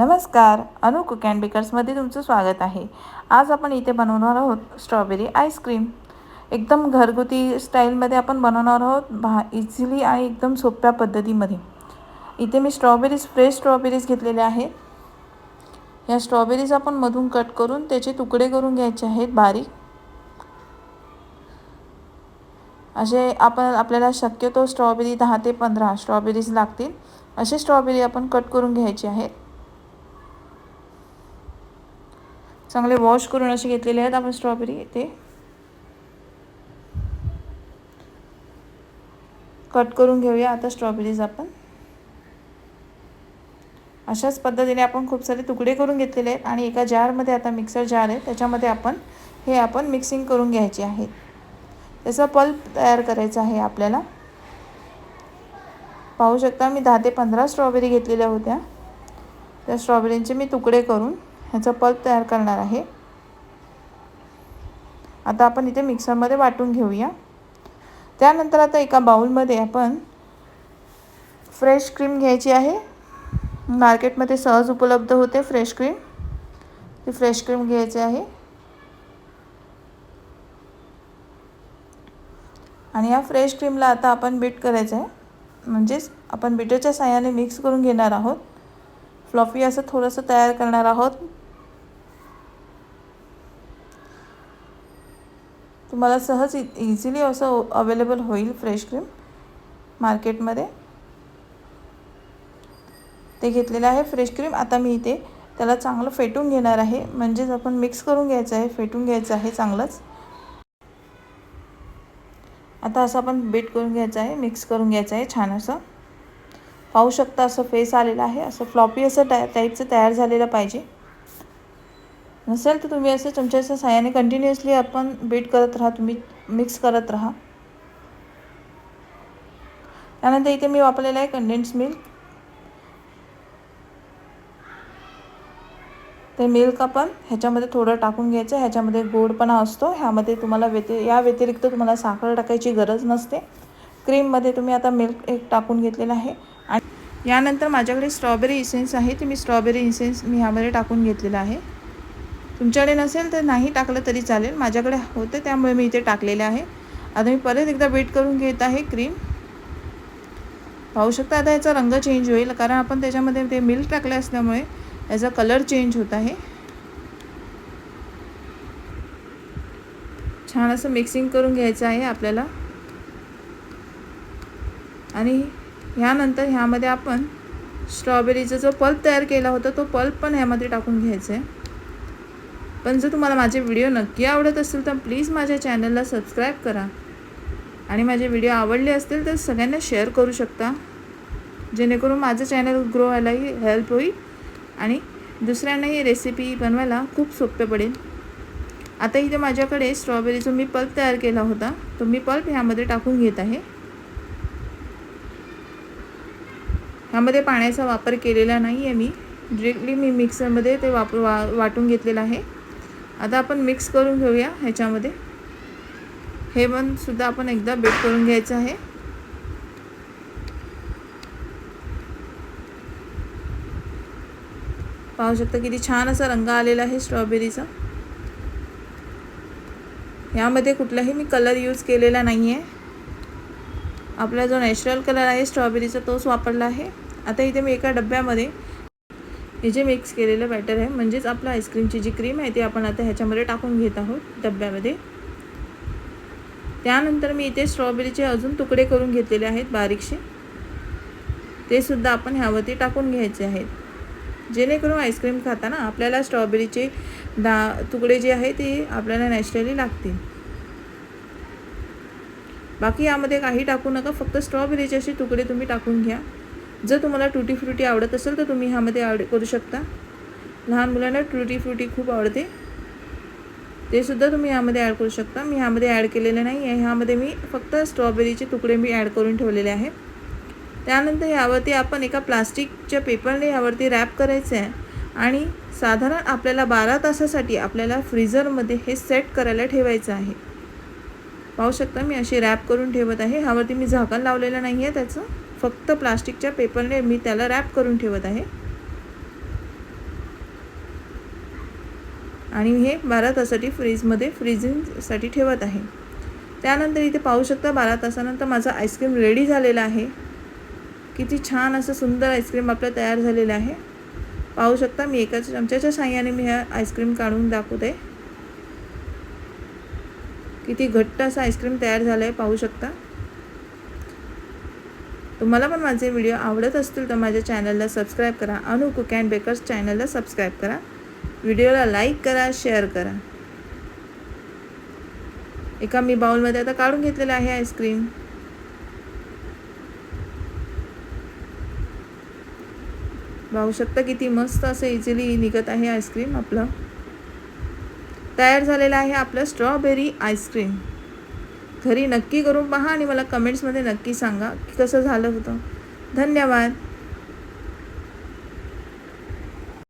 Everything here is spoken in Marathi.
नमस्कार अनु कुक अँड बेकर्समध्ये तुमचं स्वागत आहे. आज आपण इथे बनवणार आहोत स्ट्रॉबेरी आईस्क्रीम एकदम घरगुती स्टाईलमध्ये आपण बनवणार आहोत भा इझिली आणि एकदम सोप्या पद्धतीमध्ये. इथे मी स्ट्रॉबेरीज फ्रेश स्ट्रॉबेरीज घेतलेल्या आहेत. ह्या स्ट्रॉबेरीज आपण मधून कट करून त्याचे तुकडे करून घ्यायचे आहेत बारीक. असे आपण आपल्याला शक्यतो स्ट्रॉबेरी दहा ते पंधरा स्ट्रॉबेरीज लागतील. असे स्ट्रॉबेरी आपण कट करून घ्यायचे आहेत. चांगले वॉश करून असे घेतलेले आहेत. आपण स्ट्रॉबेरी ते कट करून घेऊया आता स्ट्रॉबेरीज आपण. अशाच पद्धतीने आपण खूप सारे तुकडे करून घेतलेले आहेत आणि एका जारमध्ये आता मिक्सर जार आहे. त्याच्यामध्ये आपण हे आपण मिक्सिंग करून घ्यायचे आहेत त्याचा पल्प तयार करायचा आहे आपल्याला. पाहू शकता मी दहा ते पंधरा स्ट्रॉबेरी घेतलेल्या होत्या. त्या स्ट्रॉबेरींचे मी तुकडे करून ह्याचा पल्प तयार करणार आहे. आता आपण इथे मिक्सरमध्ये वाटून घेऊया. त्यानंतर आता एका बाउलमध्ये आपण फ्रेश क्रीम घ्यायची आहे. मार्केटमध्ये सहज उपलब्ध होते फ्रेश क्रीम. ती फ्रेश क्रीम घ्यायची आहे. आणि या फ्रेश क्रीमला आता आपण बीट करायचं आहे. म्हणजेच आपण बीटरच्या साह्याने मिक्स करून घेणार आहोत. फ्लॉफी असं थोडंसं तयार करणार आहोत. तुम्हाला सहज इ इझिली असं अवेलेबल होईल फ्रेश क्रीम मार्केटमध्ये ते घेतलेलं आहे फ्रेश क्रीम आता मी इथे त्याला चांगलं फेटून घेणार आहे. म्हणजेच आपण मिक्स करून घ्यायचं आहे. फेटून घ्यायचं आहे चांगलंच. आता असं आपण बीट करून घ्यायचं आहे. मिक्स करून घ्यायचं आहे छान असं. पाहू शकता असं फेस आलेलं आहे. असं फ्लॉपी असं टाय टाईपचं तयार झालेलं पाहिजे. नसेल तर तुम्ही असं चमच्याच्या साह्याने कंटिन्युअसली आपण बीट करत राहा तुम्ही मिक्स करत राहा. त्यानंतर इथे मी वापरलेलं आहे कंडेन्स मिल्क ते मिल्क आपण ह्याच्यामध्ये थोडं टाकून घ्यायचं ह्याच्यामध्ये गोडपणा असतो ह्यामध्ये तुम्हाला व्यति या व्यतिरिक्त तुम्हाला साखर टाकायची गरज नसते. क्रीममध्ये तुम्ही आता मिल्क एक टाकून घेतलेलं आहे. आणि यानंतर माझ्याकडे स्ट्रॉबेरी इसेन्स आहे ते मी स्ट्रॉबेरी इसेन्स मी ह्यामध्ये टाकून घेतलेलं आहे. तुमच्याकडे नसेल तर नाही टाकलं तरी चालेल. माझ्याकडे होते त्यामुळे मी इथे टाकलेले आहे. आता मी परत एकदा बीट करून घेत आहे क्रीम. पाहू शकता आता याचा रंग चेंज होईल कारण आपण त्याच्यामध्ये ते मिल्क टाकले असल्यामुळे याचा कलर चेंज होत आहे. छान असं मिक्सिंग करून घ्यायचं आहे आपल्याला. आणि ह्यानंतर ह्यामध्ये आपण स्ट्रॉबेरीचा जो पल्प तयार केला होता तो पल्प पण ह्यामध्ये टाकून घ्यायचा आहे पण जर तुम्हाला माझे व्हिडिओ नक्की आवडत असेल तर प्लीज माझ्या चॅनलला सबस्क्राईब करा. आणि माझे व्हिडिओ आवडले असतील तर सगळ्यांना शेअर करू शकता. जेणेकरून माझं चॅनल ग्रो व्हायलाही हेल्प होईल आणि दुसऱ्यांनाही रेसिपी बनवायला खूप सोपे पडेल. आता इथे माझ्याकडे स्ट्रॉबेरीचा मी पल्प तयार केला होता. तो मी पल्प ह्यामध्ये टाकून घेत आहे. ह्यामध्ये पाण्याचा वापर केलेला नाही आहे मी. डिरेक्टली मी मिक्सरमध्ये ते वापर वा वाटून घेतलेलं आहे. आता आपण मिक्स करून घेऊया ह्याच्यामध्ये. हे पण सुद्धा आपण एकदा बेट करून घ्यायचं आहे. पाहू शकता किती छान असा रंग आलेला आहे स्ट्रॉबेरीचा यामध्ये कुठलाही मी कलर यूज केलेला नाही आहे आपला जो नॅचरल कलर आहे स्ट्रॉबेरीचा तोच वापरला आहे. आता इथे मी एका डब्यामध्ये हे जे मिक्स केलेलं बॅटर आहे. म्हणजेच आपलं आईस्क्रीमची जी क्रीम आहे ती आपण आता ह्याच्यामध्ये टाकून घेत आहोत डब्यामध्ये. त्यानंतर मी इथे स्ट्रॉबेरीचे अजून तुकडे करून घेतलेले आहेत बारीकशे. ते सुद्धा आपण ह्यावरती टाकून घ्यायचे आहेत. जेणेकरून आईस्क्रीम खाताना आपल्याला स्ट्रॉबेरीचे दा तुकडे जे आहे ते आपल्याला नॅचरली लागतील. बाकी यामध्ये काही टाकू नका. फक्त स्ट्रॉबेरीचे असे तुकडे तुम्ही टाकून घ्या. जर तुम्हाला टुटी फ्रुटी आवडत असेल तर तुम्ही ह्यामध्ये आवड करू शकता. लहान मुलांना टुटी फ्रुटी खूप आवडते. ते सुद्धा तुम्ही ह्यामध्ये ॲड करू शकता. मी ह्यामध्ये ॲड केलेलं नाही आहे. ह्यामध्ये मी फक्त स्ट्रॉबेरीचे तुकडे मी ॲड करून ठेवलेले आहे. त्यानंतर ह्यावरती आपण एका प्लास्टिकच्या पेपरने ह्यावरती रॅप करायचं आहे आणि साधारण आपल्याला बारा तासासाठी आपल्याला फ्रीझरमध्ये हे सेट करायला ठेवायचं आहे. पाहू शकता मी अशी रॅप करून ठेवत आहे. ह्यावरती मी झाकण लावलेलं नाही आहे त्याचं. फक्त प्लास्टिकच्या पेपरने मी त्याला रॅप करून ठेवत आहे. आणि हे बारा तासासाठी फ्रीजमध्ये फ्रीजिंगसाठी ठेवत आहे. त्यानंतर इथे पाहू शकता बारा तासानंतर माझा आईस्क्रीम रेडी झालेला आहे. किती छान असं सुंदर आईस्क्रीम आपलं तयार झालेलं आहे. पाहू शकता मी एका चमच्याच्या साह्याने मी ह्या आईस्क्रीम काढून दाखवते. किती घट्ट असं आईस्क्रीम तयार झालं आहे पाहू शकता. तुम्हाला पण माझे व्हिडिओ आवडत असतील तर माझ्या चॅनलला सबस्क्राईब करा. अनु कुक अँड बेकर्स चॅनलला सबस्क्राईब करा. व्हिडिओला लाईक करा शेअर करा. एका मी बाउलमध्ये आता काढून घेतलेलं आहे आईस्क्रीम. पाहू शकता किती मस्त असं इझिली निघत आहे आईस्क्रीम आपलं. तयार झालेलं आहे आपलं स्ट्रॉबेरी आईस्क्रीम घरी नक्की करून पहा आणि मला कमेंट्समध्ये नक्की सांगा की कसं झालं होतं. धन्यवाद.